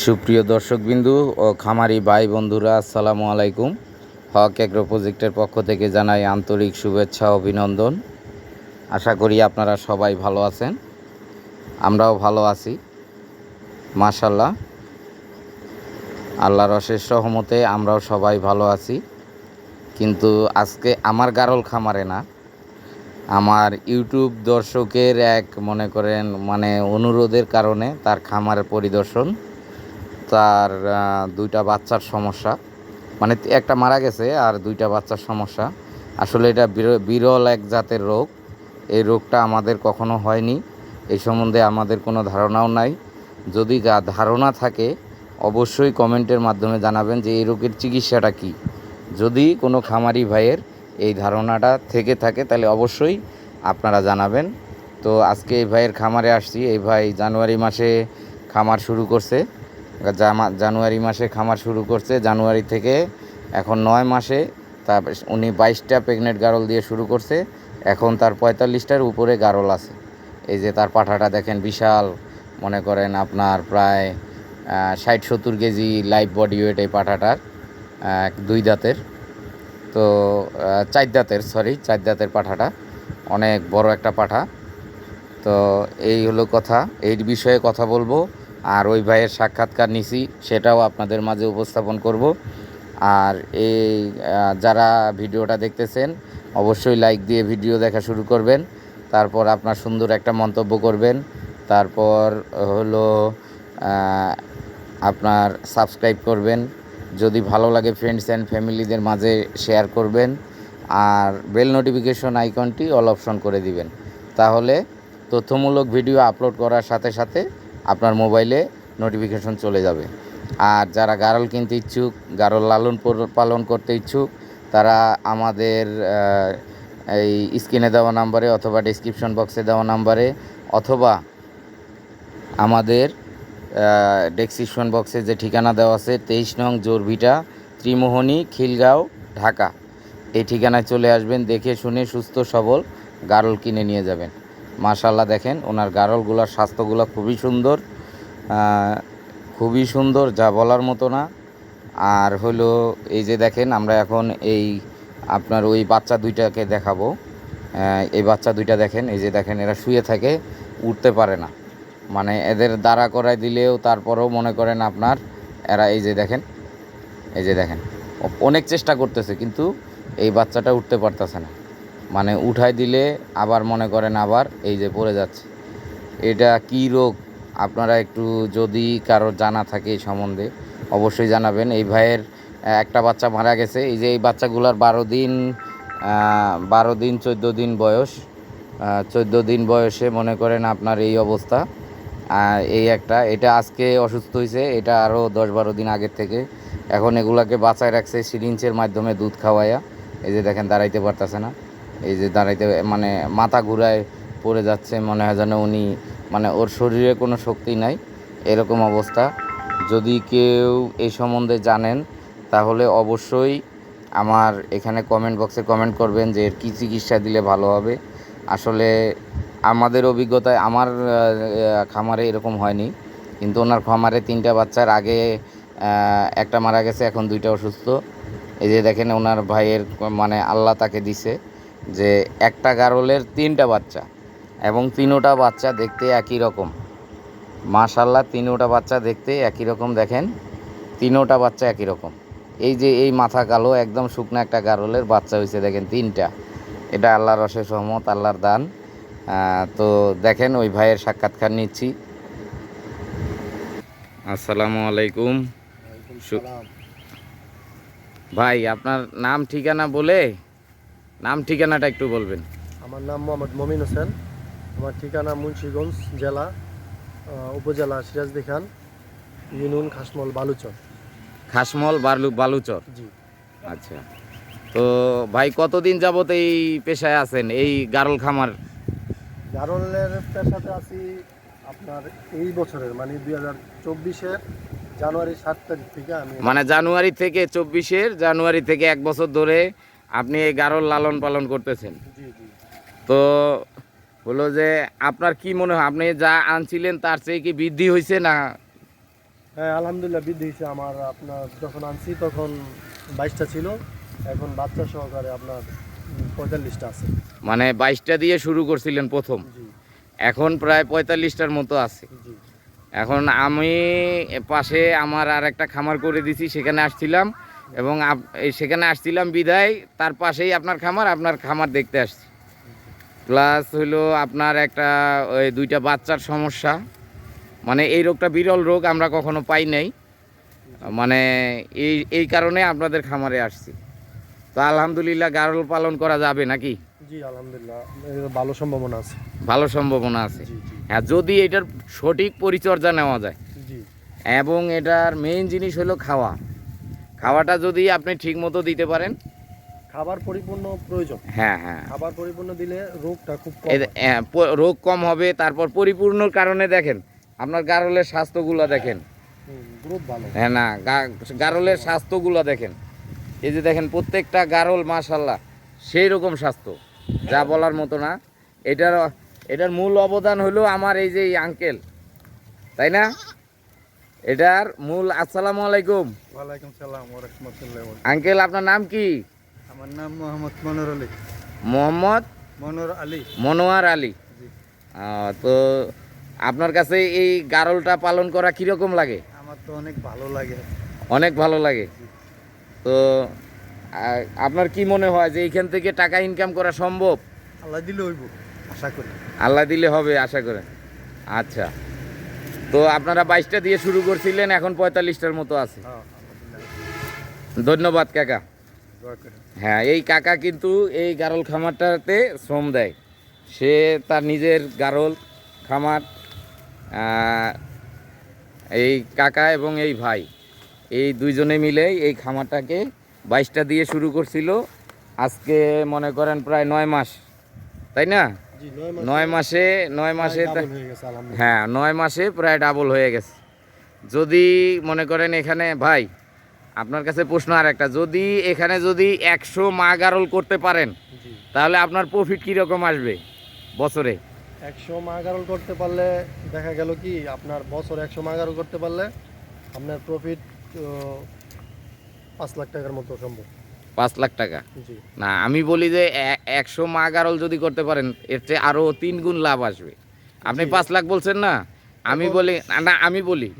সুপ্রিয় দর্শকবিন্দু ও খামারি ভাই বন্ধুরা, আসসালামু আলাইকুম। হক এগ্রো প্রজেক্টের পক্ষ থেকে জানাই আন্তরিক শুভেচ্ছা, অভিনন্দন। আশা করি আপনারা সবাই ভালো আছেন। আমরাও ভালো আছি মাশাল্লাহ আল্লাহর অশেষ সহমতে আমরাও সবাই ভালো আছি। কিন্তু আজকে আমার গারল খামারে না, আমার ইউটিউব দর্শকের এক মনে করেন মানে অনুরোধের কারণে তার খামার পরিদর্শন তার দুইটা বাচ্চার সমস্যা। মানে একটা মারা গেছে আর দুইটা বাচ্চার সমস্যা। আসলে এটা বির- বিরল এক জাতের রোগ। এই রোগটা আমাদের কখনো হয়নি। এই সম্বন্ধে আমাদের কোনো ধারণাও নাই। যদি ধারণা থাকে, অবশ্যই কমেন্টের মাধ্যমে জানাবেন যে এই রোগের চিকিৎসাটা কী। যদি কোনো খামারি ভাইয়ের এই ধারণাটা থেকে থাকে, তাহলে অবশ্যই আপনারা জানাবেন। তো আজকে এই ভাইয়ের খামারে আসছি। এই ভাই জানুয়ারি মাসে খামার শুরু করছে। জানুয়ারি মাসে খামার শুরু করছে। জানুয়ারি থেকে এখন নয় মাসে। তা উনি বাইশটা প্রেগনেন্ট গারল দিয়ে শুরু করছে। এখন তার পঁয়তাল্লিশটার উপরে গারল আছে। এই যে তার পাঠাটা দেখেন বিশাল। মনে করেন আপনার প্রায় ষাট সত্তর কেজি লাইভ বডি ওয়েট এই পাঠাটার দুই দাঁতের। তো চার দাঁতের সরি চার দাঁতের পাঠাটা। অনেক বড় একটা পাঠা। তো এই হলো কথা। এই বিষয়ে কথা বলব। আর ওই ভাইয়ের সাক্ষাৎকার নিছি, সেটাও আপনাদের মাঝে উপস্থাপন করব। আর এই যারা ভিডিওটা দেখতেছেন, অবশ্যই লাইক দিয়ে ভিডিও দেখা শুরু করবেন। তারপর আপনার সুন্দর একটা মন্তব্য করবেন। তারপর হলো আপনার সাবস্ক্রাইব করবেন। যদি ভালো লাগে ফ্রেন্ডস অ্যান্ড ফ্যামিলিদের মাঝে শেয়ার করবেন। আর বেল নোটিফিকেশন আইকনটি অল অপশন করে দিবেন। তাহলে তথ্যমূলক ভিডিও আপলোড করার সাথে সাথে আপনার মোবাইলে নোটিফিকেশন চলে যাবে। আর যারা গারল কিনতে ইচ্ছুক, গারল লালন পালন করতে ইচ্ছুক, তারা আমাদের এই স্ক্রিনে দেওয়া নাম্বারে অথবা ডিসক্রিপশন বক্সে দেওয়া নাম্বারে অথবা আমাদের ডেসক্রিপশন বক্সে যে ঠিকানা দেওয়া আছে, তেইশ নং জোরভিটা, ত্রিমোহনী, খিলগাঁও, ঢাকা। এই ঠিকানায় চলে আসবেন, দেখে শুনে সুস্থ সবল গারল কিনে নিয়ে যাবেন। মাশাল্লাহ দেখেন, ওনার গারলগুলোর স্বাস্থ্যগুলো খুবই সুন্দর। খুবই সুন্দর, যা বলার মতো না। আর হলো, এই যে দেখেন, আমরা এখন এই আপনার ওই বাচ্চা দুইটাকে দেখাবো। এই বাচ্চা দুইটা দেখেন, এই যে দেখেন, এরা শুয়ে থাকে, উঠতে পারে না। মানে এদের দাঁড়া করায় দিলেও তারপরেও মনে করেন আপনার, এরা এই যে দেখেন, এই যে দেখেন, অনেক চেষ্টা করতেছে, কিন্তু এই বাচ্চাটা উঠতে পারতেছে না। মানে উঠাই দিলে আবার মনে করেন আবার এই যে পড়ে যাচ্ছে। এটা কি রোগ? আপনারা একটু যদি কারও জানা থাকে এই সম্বন্ধে অবশ্যই জানাবেন। এই ভাইয়ের একটা বাচ্চা মারা গেছে। এই যে এই বাচ্চাগুলোর বারো দিন বারো দিন, চোদ্দ দিন বয়স। চোদ্দ দিন বয়সে মনে করেন আপনার এই অবস্থা। এই একটা, এটা আজকে অসুস্থ হয়েছে এটা আরও দশ বারো দিন আগের থেকে। এখন এগুলাকে বাঁচায় রাখছে সিরিঞ্চের মাধ্যমে দুধ খাওয়াইয়া এই যে দেখেন, দাঁড়াইতে পারতেছে না। এই যে দাঁড়াইতে মানে মাথা ঘুরায় পড়ে যাচ্ছে, মনে হয় যেন উনি মানে ওর শরীরে কোনো শক্তি নাই, এরকম অবস্থা। যদি কেউ এই সম্বন্ধে জানেন, তাহলে অবশ্যই আমার এখানে কমেন্ট বক্সে কমেন্ট করবেন যে এর কী চিকিৎসা দিলে ভালো হবে। আসলে আমাদের অভিজ্ঞতায়, আমার খামারে এরকম হয়নি, কিন্তু ওনার খামারে তিনটা বাচ্চার আগে একটা মারা গেছে, এখন দুইটা অসুস্থ। এই যে দেখেন, ওনার ভাইয়ের মানে আল্লাহ তাকে দিছে। যে একটা গারলের তিনটা বাচ্চা এবং তিনোটা বাচ্চা দেখতে একই রকম। মাশাল্লাহ তিনোটা বাচ্চা দেখতে একই রকম দেখেন। তিনোটা বাচ্চা একই রকম। এই যে এই মাথা কালো একদম শুকনো একটা গারলের বাচ্চা হয়েছে দেখেন তিনটা। এটা আল্লাহর অশেষ সহমত আল্লাহর দান। তো দেখেন ওই ভাইয়ের সাক্ষাৎকার নিচ্ছি। আসসালামু আলাইকুম। ভাই আপনার নাম ঠিকানা বলে নাম ঠিকানাটা একটু বলবেন। আমার নাম মোহাম্মদ মমিন হোসেন। আমার ঠিকানা মুন্সিগঞ্জ জেলা উপজেলা সিরাজদি খান খাসমল বালুচর। খাসমল বালু বালুচর? জি। আচ্ছা। তো ভাই কতদিন যাবত এই পেশায় আছেন এই গারল খামার? গারলের পেশাতে আছি আপনার এই বছরের মানে দুই হাজার চব্বিশের জানুয়ারি সাত তারিখ থেকে আমি মানে জানুয়ারি থেকে চব্বিশের জানুয়ারি থেকে এক বছর ধরে আপনি এই গারল লালন পালন করতেছেন। তো হলো যে আপনার কি মনে হয় আপনি যা আনছিলেন তার চেয়ে কি বৃদ্ধি হয়েছে না? হ্যাঁ আলহামদুলিল্লাহ বৃদ্ধি হয়েছে আমার আপনার যখন আনছি তখন বাইশটা ছিল এখন বাচ্চা সহকারে আপনার পঁয়তাল্লিশটা আছে। মানে বাইশটা দিয়ে শুরু করছিলেন প্রথম। এখন প্রায় পঁয়তাল্লিশটার মতো আছে। এখন আমি পাশে আমার আর একটা খামার করে দিছি সেখানে আসছিলাম। এবং এই সেখানে আসছিলাম বিদায় তার পাশেই আপনার খামার আপনার খামার দেখতে আসছি। প্লাস হইল আপনার একটা ওই দুইটা বাচ্চার সমস্যা। মানে এই রোগটা বিরল রোগ আমরা কখনো পাই নাই। মানে এই এই কারণে আপনাদের খামারে আসছি। তো আলহামদুলিল্লাহ গারল পালন করা যাবে নাকি? জি আলহামদুলিল্লাহ। ভালো সম্ভাবনা আছে। ভালো সম্ভাবনা আছে। হ্যাঁ যদি এটার সঠিক পরিচর্যা নেওয়া যায়। এবং এটার মেইন জিনিস হলো খাওয়া। খাওয়াটা যদি আপনি ঠিক মতো দিতে পারেন। খাবার পরিপূর্ণ প্রয়োজন। হ্যাঁ হ্যাঁ। খাবার পরিপূর্ণ দিলে রোগটা খুব হ্যাঁ, রোগ কম হবে তারপর পরিপূর্ণর কারণে দেখেন আপনার গারলের স্বাস্থ্যগুলো দেখেন। হ্যাঁ না গারলের স্বাস্থ্যগুলো দেখেন। এই যে দেখেন প্রত্যেকটা গারল মাশাল্লাহ সেই রকম স্বাস্থ্য যা বলার মতো না। এটার এটার মূল অবদান হলো আমার এই যে আঙ্কেল তাই না? এটার মূল আসসালামু আলাইকুম। ওয়ালাইকুম সালাম ওয়া রাহমাতুল্লাহি আঙ্কেল আপনার নাম কি? আমার নাম মোহাম্মদ মনোর আলী। মোহাম্মদ মনোর আলী। মনোয়ার আলী। তো আপনার কাছে এই গারলটা পালন করা কীরকম লাগে? আমার তো অনেক ভালো লাগে। অনেক ভালো লাগে। তো আপনার কি মনে হয় যে এইখান থেকে টাকা ইনকাম করা সম্ভব? আল্লাহ দিলে হইব আশা করি। আল্লাহ দিলে হবে আশা করেন। আচ্ছা। তো আপনারা বাইশটা দিয়ে শুরু করছিলেন এখন পঁয়তাল্লিশটার মতো আছে। হ্যাঁ ধন্যবাদ কাকা। হ্যাঁ এই কাকা কিন্তু এই গারল খামারটাতে শ্রম দেয়। সে তার নিজের গারল খামার এই কাকা এবং এই ভাই এই দুইজনে মিলে এই খামারটাকে বাইশটা দিয়ে শুরু করছিল। আজকে মনে করেন প্রায় নয় মাস তাই না? নয় মাসে নয় মাসে হয়ে নয় মাসে প্রায় ডাবল হয়ে গেছে। যদি মনে করেন এখানে ভাই আপনার কাছে প্রশ্ন আর একটা যদি এখানে যদি একশো মা গারল করতে পারেন তাহলে আপনার প্রফিট কীরকম আসবে বছরে? একশো মাগারল করতে পারলে দেখা গেল কি আপনার বছর একশো মাগারল করতে পারলে আপনার প্রফিট পাঁচ লাখ টাকার মতো সম্ভব। পাঁচ লাখ টাকা। না আমি বলি যে একশো মা গারল যদি করতে পারেন এর চেয়ে আরও তিন গুণ লাভ আসবে। আপনি পাঁচ লাখ বলছেন না? আমি বলি না আমি বলি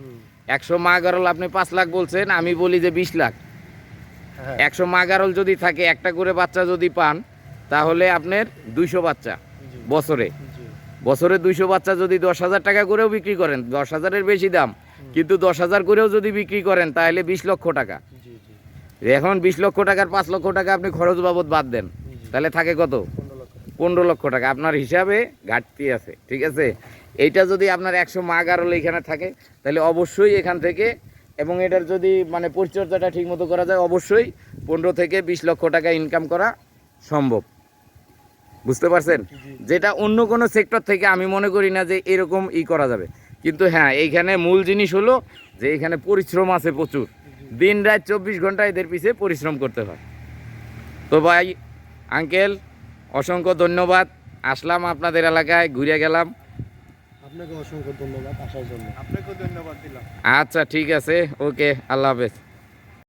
একশো মা গারল আপনি পাঁচ লাখ বলছেন আমি বলি যে বিশ লাখ। হ্যাঁ। একশো মা গারল যদি থাকে একটা করে বাচ্চা যদি পান তাহলে আপনার দুইশো বাচ্চা বছরে। বছরে দুইশো বাচ্চা যদি দশ হাজার টাকা করেও বিক্রি করেন দশ হাজারের বেশি দাম কিন্তু দশ হাজার করেও যদি বিক্রি করেন তাহলে বিশ লক্ষ টাকা। এখন বিশ লক্ষ টাকার পাঁচ লক্ষ টাকা আপনি খরচ বাবদ বাদ দেন। তাহলে থাকে কত? পনেরো লক্ষ টাকা। আপনার হিসাবে ঘাটতি আছে ঠিক আছে? এইটা যদি আপনার একশো মা গারল এখানে থাকে তাহলে অবশ্যই এখান থেকে এবং এটার যদি মানে পরিচর্যাটা ঠিক মতো করা যায় অবশ্যই পনেরো থেকে বিশ লক্ষ টাকা ইনকাম করা সম্ভব। বুঝতে পারছেন? যেটা অন্য কোনো সেক্টর থেকে আমি মনে করি না যে এরকম ই করা যাবে। কিন্তু হ্যাঁ এইখানে মূল জিনিস হলো যে এখানে পরিশ্রম আছে প্রচুর। দিন রাত চব্বিশ ঘণ্টা এদের পিছিয়ে পরিশ্রম করতে হয়। তো ভাই আঙ্কেল অসংখ্য ধন্যবাদ। আসলাম আপনাদের এলাকায় ঘুরে গেলাম। আপনাকে অসংখ্য ধন্যবাদ আসার জন্য। আপনাকেও ধন্যবাদ দিলাম। আচ্ছা ঠিক আছে। ওকে আল্লাহ হাফেজ।